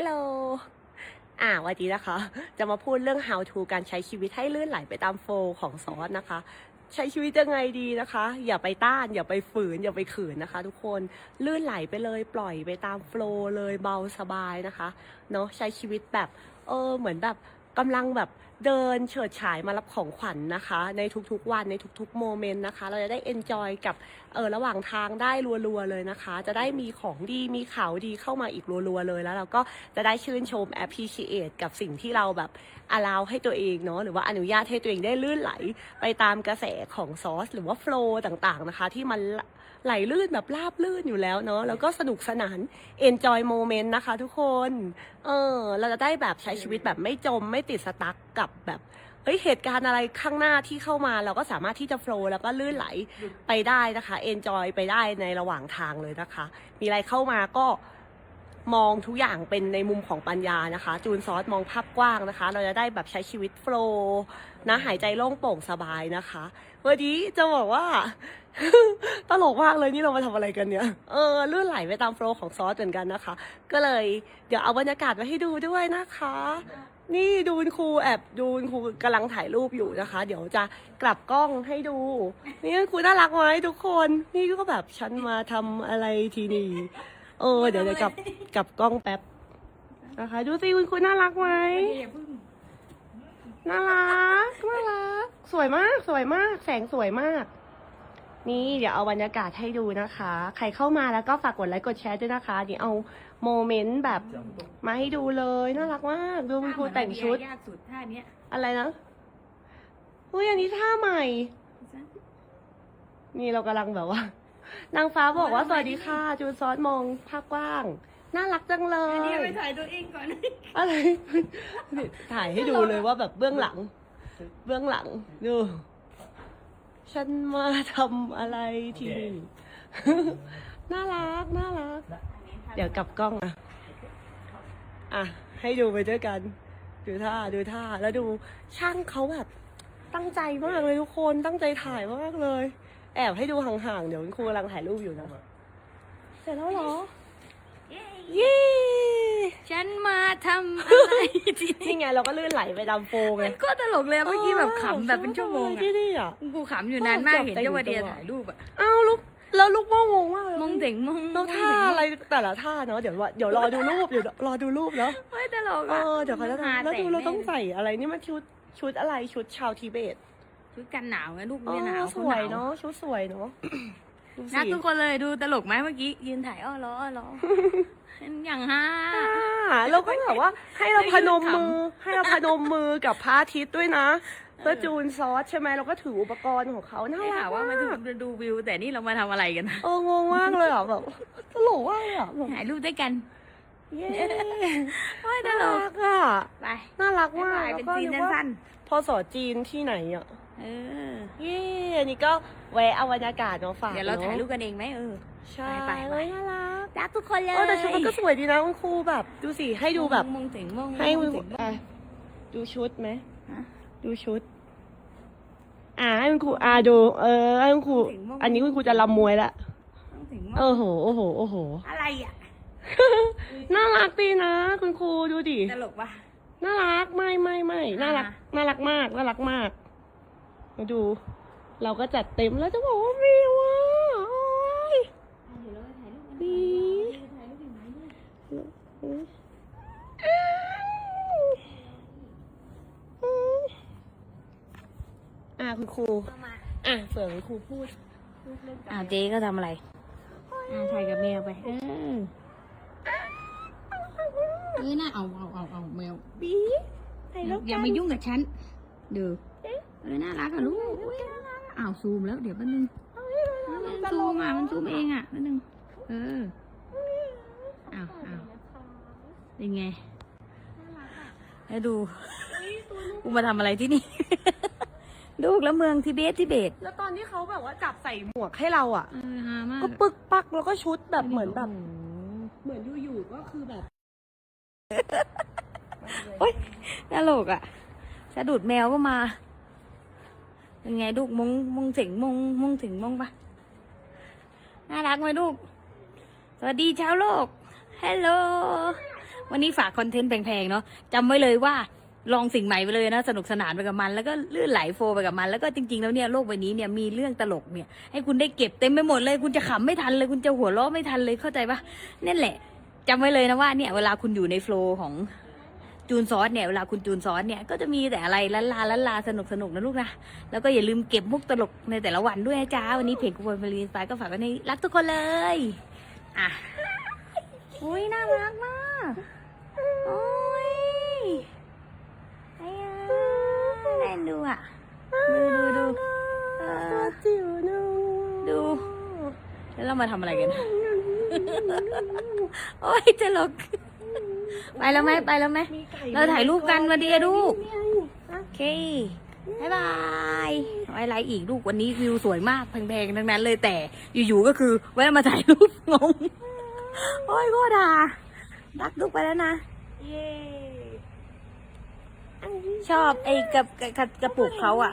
Hello อ่าวันนี้นะคะ จะมาพูดเรื่อง how to การใช้ชีวิตให้ลื่นไหลไปตามโฟลของซอสนะคะ ใช้ชีวิตยังไงดีนะคะ อย่าไปต้าน อย่าไปฝืน อย่าไปขืนนะคะ ทุกคนลื่นไหลไปเลยปล่อยไปตามโฟล์เลยเบาสบายนะคะเนาะใช้ชีวิตแบบเออเหมือนแบบกำลังแบบ เดินเฉิดฉายมารับของขวัญนะคะ ในทุกๆวันในทุกๆโมเมนต์นะคะ เราจะได้เอนจอยกับเออระหว่างทางได้รัวๆเลยนะคะ จะได้มีของดีมีข่าวดีเข้ามาอีกรัวๆเลยแล้ว เราก็จะได้ชื่นชม appreciate กับสิ่งที่เราแบบ allow ให้ตัวเองเนาะหรือว่าอนุญาตให้ตัวเองได้ลื่นไหลไปตามกระแสของซอส หรือว่าโฟล์ต่างๆนะคะ ที่มันไหลลื่นแบบราบลื่นอยู่แล้วเนาะแล้วก็สนุกสนาน enjoy moment นะคะ ทุกคนเออเราจะได้แบบใช้ชีวิตแบบไม่จมไม่ติดสตั๊ก กับแบบเฮ้ยเหตุการณ์อะไรข้างหน้าที่เข้ามาเราก็สามารถที่จะโฟล์แล้วก็ลื่นไหลไปได้นะคะ enjoy ไปได้ในระหว่างทางเลยนะคะ มีอะไรเข้ามาก็มองทุกอย่างเป็นในมุมของปัญญานะคะ จูนซอสมองภาพกว้างนะคะ เราจะได้แบบใช้ชีวิตโฟล์นะหายใจโล่งโปร่งสบายนะคะ วันนี้จะบอกว่า ตลกมากเลยนี่เรามาทำอะไรกันเนี่ย เออลื่นไหลไปตามโฟล์ของซอสเหมือนกันนะคะ ก็เลยเดี๋ยวเอาบรรยากาศมาให้ดูด้วยนะคะ นี่ดูคุณครูแอบดูคุณครูกำลังถ่ายรูปอยู่นะคะ เดี๋ยวจะกลับกล้องให้ดู นี่คุณครูน่ารักไหมทุกคน นี่ก็แบบฉันมาทำอะไรทีนี่เออเดี๋ยวจะกลับกลับกล้องแป๊บนะคะ ดูสิคุณครูน่ารักไหมน่ารักน่ารักสวยมากสวยมาก แสงสวยมาก นี่เดี๋ยวเอาบรรยากาศให้ดูนะคะ ใครเข้ามาแล้วก็ฝากกดไลค์กดแชร์ด้วยนะคะเดี๋ยวเอาโมเมนต์แบบมาให้ดูเลยน่ารักมากดูคุณครูแต่งชุด ยากสุดท่าเนี้ยอะไรนะอุ้ยอันนี้ท่าใหม่ นี่เรากำลังแบบว่า นางฟ้าบอกว่าสวัสดีค่ะจูนซอสมองภาพกว้าง น่ารักจังเลอันนี้ย ไปถ่ายตัวเองก่อน อะไรนี่ถ่ายให้ดูเลยว่าแบบเบื้องหลัง เบื้องหลังดู ฉันมาทำอะไรทีนี่ น่ารัก น่ารัก เดี๋ยวกลับกล้องอะ อะ ให้ดูไปด้วยกัน ดูท่า ดูท่า แล้วดูช่างเขาแบบ ตั้งใจมากเลยทุกคน ตั้งใจถ่ายมากเลย แอบให้ดูห่างๆ เดี๋ยวคุณครูกำลังถ่ายรูปอยู่นะ เสร็จแล้วเหรอ เย้ ฉันมา ทำอะไรที่นี่นี่ไงเราก็ลื่นไหลไปตามโฟล์ไงก็ตลกเลยอะเมื่อกี้แบบขำแบบเป็นชั่วโมงที่อะนี่อะ กูขำอยู่นานมากเห็นเจ้าวาเดียถ่ายรูปอะอ้าวลูกแล้วลูกโม่งงมากเลยมองเจ๋งมองแล้วท่าอะไรแต่ละท่าเนาะเดี๋ยวว่าเดี๋ยวรอดูรูปเดี๋ยวรอดูรูปเนาะไม่ตลกเออะอเดี๋ยวเขาจะหาทำแล้วดูแต่เราต้องใส่อะไรนี่มันชุดชุดอะไรชุดชาวทิเบตชุดกันหนาวไงลูกอ๋เนี่ยหนาวอสวยเนาะชุดสวยเนาะดูสินักทุกคนเลยดูตลกไหมเมื่อกี้ยืนถ่ายอ้อล้ออ้อล้อ อย่างฮาอ่าเราก็แบบว่าให้เราพนมมือขำให้เราพนมมือกับพระอาทิตย์ด้วยนะเพื่อจูนซอสใช่ไหมเราก็ถืออุปกรณ์ของเขาน่าได้รัข่ากวว่ามามาดูกดูวิว แต่นี่เรามาทำอะไรกันนะเอองงมากเลยอะแบบตลกมากเลยอะแบบถ่ายรูปด้วยกันเย้ไม่ตน่าลรักกอะไปน่ารักบ๊ายมากบายเป็นแล้วก็ซีนนึกว่าสั้นพอสอจีนที่ไหนอะๆเออเย้อันนี้ก็ แวะเอาบรรยากาศมาฝากเดี๋ยวเราถ่ายรูปปกันเองไหมเออ ใช่ไปไปเว้ยน่ารักรักทุกคนเลยเออแต่ชุดมันก็สวยดีนะคุณครูแบบ ดูสิให้ดูแบบมงถึงมงให้มคุณงครูถึงอะดูชุดไหมฮะดูชุด อ่าให้คุณครูอ่าดู เออให้คุณครูถึงมงอันนี้คุณครูจะรำมวยละมงถึงมงโอ้โหโอ้โหโอ้โห อะไรอะ น่ารักดีนะคุณครูดูดิตลกปะน่ารักไม่ไม่ไม่น่ารักอ่าน่ารักมากน่ารักมากมาดู เราก็จัดเต็มแล้วจะบอกว่าวิวอะโอ้ยเดี๋ยวเราไปถ่ายรูปกันดีถ่ายรูปอยู่ไหนเนี่ยอ่าคุณครูเข้ามาอะเสือคุณครูพูดพูดเล่นกัอ้าวเจ๊ก็ทำอะไร อ่าถ่ายกับแมวไปเออเออน่าเอาเอาเอาเอาแมวบีถ่ายรูปอย่ากันมายุ่งกับฉันดูเออน่ารักอะลูก อุ๊ยน่ารักอะอ้าวซูมแล้วเดี๋ยวแป๊บนึงมันซูมอะมันซูมเองอะแป๊บนึง เอออ้าวอ้าวเป็นไงแล้วดูกูมาทำอะไรที่นี่ ลูกแล้วเมืองทิเบตทิเบต แล้วตอนที่เขาแบบว่าจับใส่หมวกให้เราอะเออฮามากก็ปึกปักแล้วก็ชุดแบบเหมือนแบบ เหมือนอยู่ๆก็คือแบบโอ๊ยตลกอะสะดุดแมวก็มา เป็นไงลูกมงมงถึงมงมงถึงมงปะน่ารักไหมลูก สวัสดีชาวโลกฮัลโหลวันนี้ฝากคอนเทนต์แพงๆเนาะจำไว้เลยว่าลองสิ่งใหม่ไปเลยนะสนุกสนานไปกับมัน แล้วก็ลื่นไหลโฟไปกับมัน แล้วก็จริงๆแล้วเนี่ยโลกใบนี้เนี่ยมีเรื่องตลกเนี่ย ให้คุณได้เก็บเต็มไปหมดเลย คุณจะขำไม่ทันเลย คุณจะหัวเราะไม่ทันเลยเข้าใจปะนั่นแหละจำไว้เลยนะว่าเนี่ยเวลาคุณอยู่ในโฟลของ จูนซอสเนี่ยเวลาคุณจูนซอสเนี่ยก็จะมีแต่อะไรลันลาลันลาสนุกสนุกนะลูกนะแล้วก็อย่าลืมเก็บมุกตลกในแต่ละวันด้วยนะจ้าวันนี้เพจกูบอลฟรีสไตล์ก็ฝากไว้ในรักทุกคนเลยอะอุ้ยน่ารักมากโอ้ยไอ้ยาแน่นดูอะดูดูดูดูแล้วเรามาทำอะไรกัน โอ้ยตลก ไปแล้วไหมไปแล้วไหมมีไก่เราถ่ายรูปกันมาดีอะลูกนี่ไงอะโอเคบายบายไว้ไลฟ์อีกลูกวันนี้วิวสวยมากแพงๆทั้งนั้นเลยแต่อยู่ๆก็คือแวะมาถ่ายรูปงงโอ้ยโคตรด่ารักลูกไปแล้วนะเย้ชอบไอ้กระกระกระปุกเขาอะ